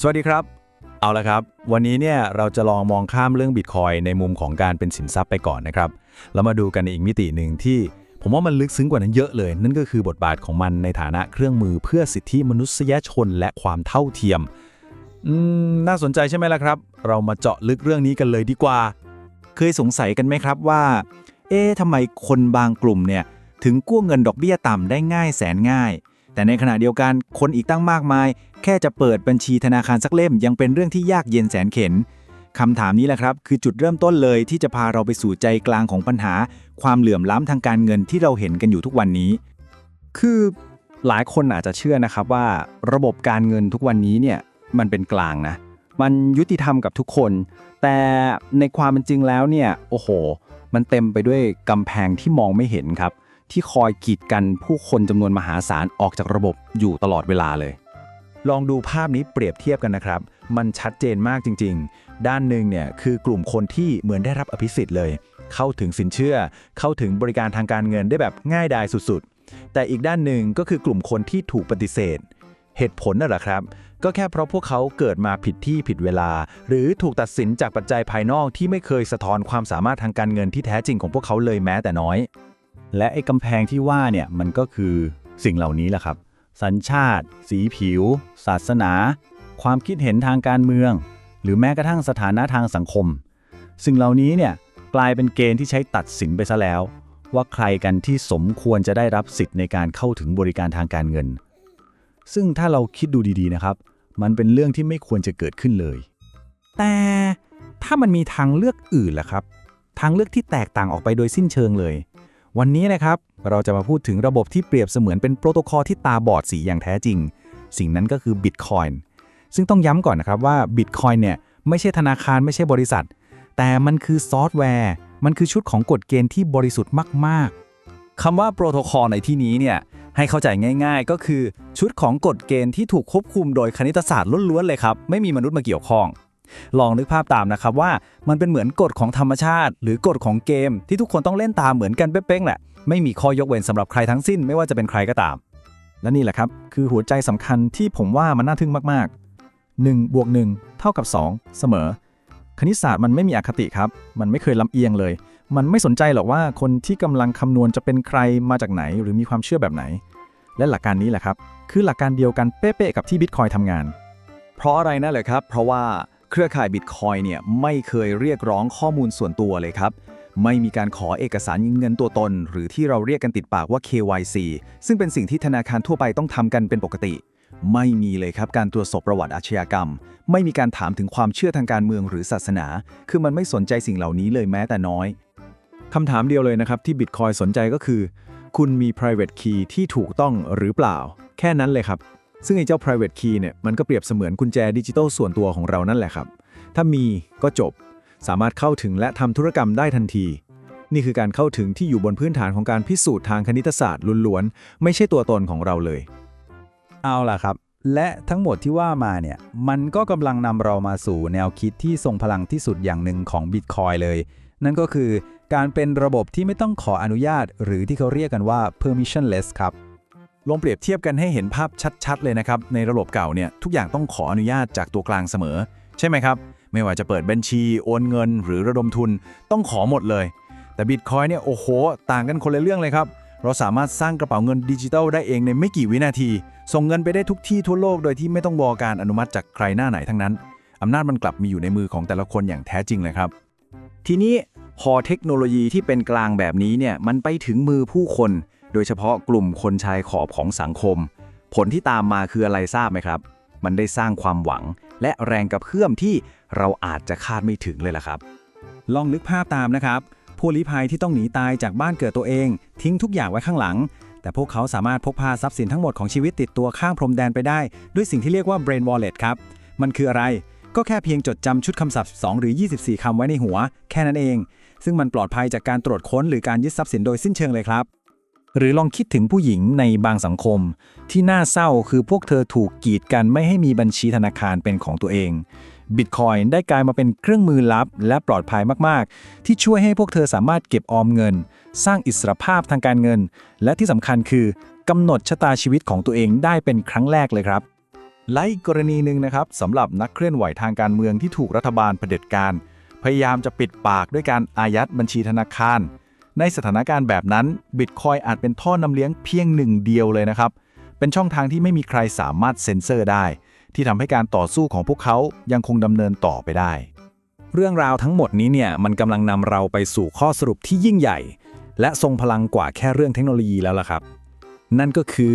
สวัสดีครับ เอาละครับ วันนี้เนี่ยเราจะลองมองข้ามเรื่องบิตคอยในมุมของการเป็นสินทรัพย์ไปก่อนนะครับ แล้วมาดูกันในอีกมิติหนึ่งที่ ผมว่ามันลึกซึ้งกว่านั้นเยอะเลย นั่นก็คือบทบาทของมันในฐานะเครื่องมือเพื่อสิทธิมนุษยชนและความเท่าเทียม อืม น่าสนใจใช่ไหมล่ะครับ เรามาเจาะลึกเรื่องนี้กันเลยดีกว่า เคยสงสัยกันไหมครับว่า เอ๊ะทำไมคนบางกลุ่มเนี่ยถึงกู้เงินดอกเบี้ยต่ำได้ง่ายแสนง่าย แต่ในขณะเดียวกันคนอีกตั้งมากมาย แค่จะเปิดบัญชีธนาคารสักเล่มยังเป็นเรื่องที่ยากเย็นแสนเข็นคำถามนี้แหละครับ คือจุดเริ่มต้นเลยที่จะพาเราไปสู่ใจกลางของปัญหา ความเหลื่อมล้ำทางการเงินที่เราเห็นกันอยู่ทุกวันนี้ คือหลายคนอาจจะเชื่อนะครับว่า ระบบการเงินทุกวันนี้เนี่ยมันเป็นกลางนะ มันยุติธรรมกับทุกคน แต่ในความเป็นจริงแล้วเนี่ยโอ้โห มันเต็มไปด้วยกำแพงที่มองไม่เห็นครับ ที่คอยกีดกันผู้คนจำนวนมหาศาลออกจากระบบอยู่ตลอดเวลาเลย ลองดูภาพนี้เปรียบเทียบกันนะครับ มันชัดเจนมากจริง ๆ ด้านหนึ่งเนี่ยคือกลุ่มคนที่เหมือนได้รับอภิสิทธิ์เลย เข้าถึงสินเชื่อ เข้าถึงบริการทางการเงินได้แบบง่ายดายสุดๆ แต่อีกด้านหนึ่งก็คือกลุ่มคนที่ถูกปฏิเสธ เหตุผลน่ะเหรอครับ ก็แค่เพราะพวกเขาเกิดมาผิดที่ผิดเวลา หรือถูกตัดสินจากปัจจัยภายนอกที่ไม่เคยสะท้อนความสามารถทางการเงินที่แท้จริงของพวกเขาเลยแม้แต่น้อย และไอ้กำแพงที่ว่าเนี่ยมันก็คือสิ่งเหล่านี้แหละครับ สัญชาติ สีผิว ศาสนา ความคิดเห็นทางการเมือง หรือแม้กระทั่งสถานะทางสังคม สิ่งเหล่านี้เนี่ยกลายเป็นเกณฑ์ที่ใช้ตัดสินไปซะแล้ว ว่าใครกันที่สมควรจะได้รับสิทธิ์ในการเข้าถึงบริการทางการเงิน ซึ่งถ้าเราคิดดูดีๆนะครับ มันเป็นเรื่องที่ไม่ควรจะเกิดขึ้นเลย แต่ถ้ามันมีทางเลือกอื่นล่ะครับ ทางเลือกที่แตกต่างออกไปโดยสิ้นเชิงเลย วันนี้นะครับเราจะมาพูดถึงระบบที่เปรียบเสมือนเป็นโปรโตคอลที่ตาบอดสีอย่างแท้จริง สิ่งนั้นก็คือ Bitcoin ซึ่งต้องย้ำก่อนนะครับว่า Bitcoin เนี่ยไม่ใช่ธนาคารไม่ใช่บริษัท แต่มันคือซอฟต์แวร์ มันคือชุดของกฎเกณฑ์ที่บริสุทธิ์มาก ๆคำว่าโปรโตคอลในที่นี้เนี่ยให้เข้าใจง่าย ๆ ก็คือชุดของกฎเกณฑ์ที่ถูกควบคุมโดยคณิตศาสตร์ล้วนๆเลยครับไม่มีมนุษย์มาเกี่ยวข้อง ลองนึกภาพตามนะครับว่ามันเป็นเหมือนกฎของธรรมชาติ หรือกฎของเกม ที่ทุกคนต้องเล่นตามเหมือนกันเป๊ะๆแหละไม่มีข้อยกเว้นสำหรับใครทั้งสิ้นไม่ว่าจะเป็นใครก็ตาม และนี่แหละครับ คือหัวใจสำคัญที่ผมว่ามันน่าทึ่งมากๆ1บวก1เท่ากับ 2 เสมอ คณิตศาสตร์มันไม่มีอคติครับ มันไม่เคยลำเอียงเลย มันไม่สนใจหรอกว่าคนที่กำลังคำนวณจะเป็นใครมาจากไหน หรือมีความเชื่อแบบไหน และหลักการนี้แหละครับ คือหลักการเดียวกันเป๊ะๆกับที่บิตคอยทำงาน เพราะอะไรนั่นแหละครับ เพราะว่า เครือข่ายบิตคอยเนี่ยไม่เคยเรียกร้องข้อมูลส่วนตัวเลยครับ ไม่มีการขอเอกสารยืนเงินตัวตน หรือที่เราเรียกกันติดปากว่า KYC ซึ่งเป็นสิ่งที่ธนาคารทั่วไปต้องทำกันเป็นปกติ ไม่มีเลยครับการตรวจสอบประวัติอาชญากรรม ไม่มีการถามถึงความเชื่อทางการเมืองหรือศาสนา คือมันไม่สนใจสิ่งเหล่านี้เลยแม้แต่น้อยคำถามเดียวเลยนะครับที่ Bitcoin สนใจก็คือ คุณมี private key ที่ถูกต้องหรือเปล่า แค่นั้นเลยครับ ซึ่งไอ้เจ้า private key เนี่ยมันก็เปรียบเสมือนกุญแจดิจิทัลส่วนตัวของเรานั่นแหละครับ ถ้ามีก็จบ สามารถเข้าถึงและทำธุรกรรมได้ทันที นี่คือการเข้าถึงที่อยู่บนพื้นฐานของการพิสูจน์ทางคณิตศาสตร์ล้วนๆ ไม่ใช่ตัวตนของเราเลย เอาล่ะครับ และทั้งหมดที่ว่ามาเนี่ย มันก็กำลังนำเรามาสู่แนวคิดที่ทรงพลังที่สุดอย่างหนึ่งของ Bitcoin เลย นั่นก็คือการเป็นระบบที่ไม่ต้องขออนุญาต หรือที่เขาเรียกกันว่า permissionless ครับ ลองเปรียบเทียบกันให้เห็นภาพชัด ๆ เลยนะครับ ในระบบเก่าเนี่ยทุกอย่างต้องขออนุญาตจากตัวกลางเสมอ ใช่ไหมครับ ไม่ว่าจะเปิดบัญชี โอนเงิน หรือระดมทุนต้องขอหมดเลย แต่ Bitcoin เนี่ยโอ้โห ต่างกันคนละเรื่องเลยครับ เราสามารถสร้างกระเป๋าเงินดิจิทัลได้เองในไม่กี่วินาที ส่งเงินไปได้ทุกที่ทั่วโลกโดยที่ไม่ต้องรอการอนุมัติจากใครหน้าไหนทั้งนั้นอำนาจมันกลับมีอยู่ในมือของแต่ละคนอย่างแท้จริงเลยครับ ทีนี้พอเทคโนโลยีที่เป็นกลางแบบนี้เนี่ยมันไปถึงมือผู้คน โดยเฉพาะกลุ่มคนชายขอบของสังคม ผลที่ตามมาคืออะไรทราบไหมครับ มันได้สร้างความหวัง และแรงกระเพื่อมที่เราอาจจะคาดไม่ถึงเลยล่ะครับ ลองนึกภาพตามนะครับ ผู้ลี้ภัยที่ต้องหนีตายจากบ้านเกิดตัวเอง ทิ้งทุกอย่างไว้ข้างหลัง แต่พวกเขาสามารถพกพาทรัพย์สินทั้งหมดของชีวิตติดตัวข้างพรมแดนไปได้ ด้วยสิ่งที่เรียกว่า brain wallet ครับ มันคืออะไรก็แค่เพียงจดจำชุดคำศัพท์2หรือ 24คำไว้ในหัว แค่นั้นเอง ซึ่งมันปลอดภัยจากการตรวจค้นหรือการยึดทรัพย์สินโดยสิ้นเชิงเลยครับ หรือลองคิดถึงผู้หญิงในบางสังคม ที่น่าเศร้าคือพวกเธอถูกกีดกันไม่ให้มีบัญชีธนาคารเป็นของตัวเอง Bitcoin ได้กลายมาเป็นเครื่องมือลับ และปลอดภัยมาก ๆ ที่ช่วยให้พวกเธอสามารถเก็บออมเงิน สร้างอิสรภาพทางการเงิน และที่สำคัญคือกำหนดชะตาชีวิตของตัวเองได้เป็นครั้งแรกเลยครับและอีกกรณีหนึ่งนะครับสำหรับนักเคลื่อนไหวทางการเมืองที่ถูกรัฐบาลเผด็จการ พยายามจะปิดปากด้วยการอายัดบัญชีธนาคาร ในสถานการณ์แบบนั้นบิตคอยอาจเป็นท่อนำเลี้ยงเพียงหนึ่งเดียวเลยนะครับ เป็นช่องทางที่ไม่มีใครสามารถเซ็นเซอร์ได้ ที่ทำให้การต่อสู้ของพวกเขายังคงดำเนินต่อไปได้ เรื่องราวทั้งหมดนี้เนี่ยมันกำลังนำเราไปสู่ข้อสรุปที่ยิ่งใหญ่ และทรงพลังกว่าแค่เรื่องเทคโนโลยีแล้วล่ะครับ นั่นก็คือ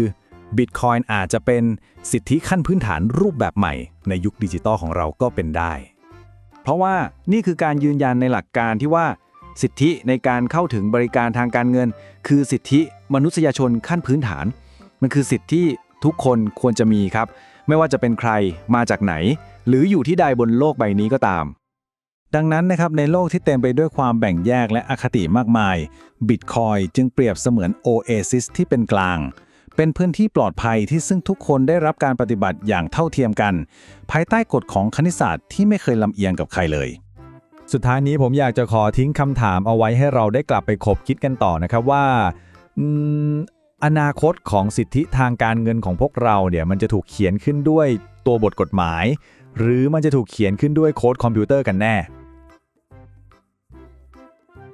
Bitcoin อาจจะเป็นสิทธิขั้นพื้นฐานรูปแบบใหม่ ในยุคดิจิตอลของเราก็เป็นได้ เพราะว่านี่คือการยืนยันในหลักการที่ว่า สิทธิในการเข้าถึงบริการทางการเงิน คือสิทธิมนุษยชนขั้นพื้นฐาน มันคือสิทธิที่ทุกคนควรจะมีครับ ไม่ว่าจะเป็นใครมาจากไหน หรืออยู่ที่ใดบนโลกใบนี้ก็ตาม ดังนั้นนะครับในโลกที่เต็มไปด้วยความแบ่งแยกและอคติมากมาย Bitcoin จึงเปรียบเสมือนโอเอซิสที่เป็นกลางเป็นพื้นที่ปลอดภัยที่ซึ่งทุกคนได้รับการปฏิบัติอย่างเท่าเทียมกัน ภายใต้กฎของคณิตศาสตร์ที่ไม่เคยลำเอียงกับใครเลย สุดท้ายนี้ผมอยากจะขอทิ้งคำถามเอาไว้ให้เราได้กลับไปคบคิดกันต่อนะครับว่าอนาคตของสิทธิทางการเงินของพวกเราเนี่ยมันจะถูกเขียนขึ้นด้วยตัวบทกฎหมาย หรือมันจะถูกเขียนขึ้นด้วยโค้ดคอมพิวเตอร์กันแน่